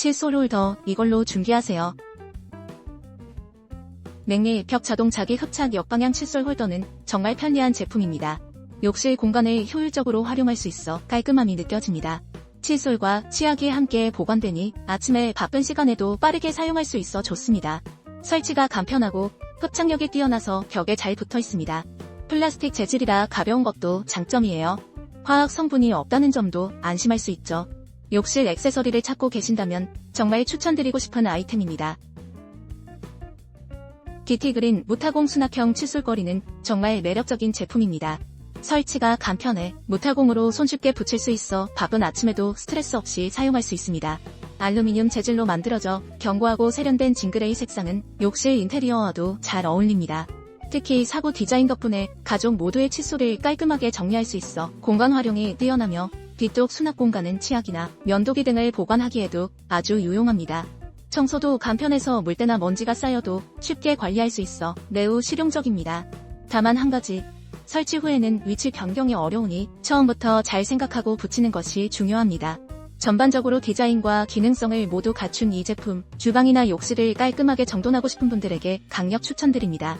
칫솔 홀더 이걸로 준비하세요. 맥리 벽 자동 자기 흡착 역방향 칫솔 홀더는 정말 편리한 제품입니다. 욕실 공간을 효율적으로 활용할 수 있어 깔끔함이 느껴집니다. 칫솔과 치약이 함께 보관되니 아침에 바쁜 시간에도 빠르게 사용할 수 있어 좋습니다. 설치가 간편하고 흡착력이 뛰어나서 벽에 잘 붙어 있습니다. 플라스틱 재질이라 가벼운 것도 장점이에요. 화학 성분이 없다는 점도 안심할 수 있죠. 욕실 액세서리를 찾고 계신다면 정말 추천드리고 싶은 아이템입니다. 기티그린 무타공 수납형 칫솔거리는 정말 매력적인 제품입니다. 설치가 간편해 무타공으로 손쉽게 붙일 수 있어 바쁜 아침에도 스트레스 없이 사용할 수 있습니다. 알루미늄 재질로 만들어져 견고하고 세련된 징그레이 색상은 욕실 인테리어와도 잘 어울립니다. 특히 사고 디자인 덕분에 가족 모두의 칫솔을 깔끔하게 정리할 수 있어 공간 활용이 뛰어나며 뒤쪽 수납 공간은 치약이나 면도기 등을 보관하기에도 아주 유용합니다. 청소도 간편해서 물때나 먼지가 쌓여도 쉽게 관리할 수 있어 매우 실용적입니다. 다만 한 가지, 설치 후에는 위치 변경이 어려우니 처음부터 잘 생각하고 붙이는 것이 중요합니다. 전반적으로 디자인과 기능성을 모두 갖춘 이 제품, 주방이나 욕실을 깔끔하게 정돈하고 싶은 분들에게 강력 추천드립니다.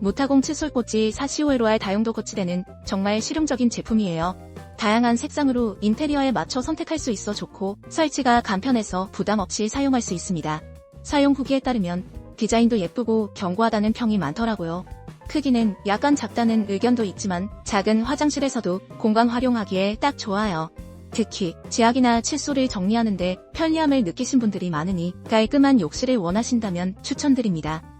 무타공 칫솔꽂이 4COLR 다용도 거치대는 정말 실용적인 제품이에요. 다양한 색상으로 인테리어에 맞춰 선택할 수 있어 좋고 설치가 간편해서 부담 없이 사용할 수 있습니다. 사용 후기에 따르면 디자인도 예쁘고 견고하다는 평이 많더라고요. 크기는 약간 작다는 의견도 있지만 작은 화장실에서도 공간 활용하기에 딱 좋아요. 특히 지압이나 칫솔을 정리하는데 편리함을 느끼신 분들이 많으니 깔끔한 욕실을 원하신다면 추천드립니다.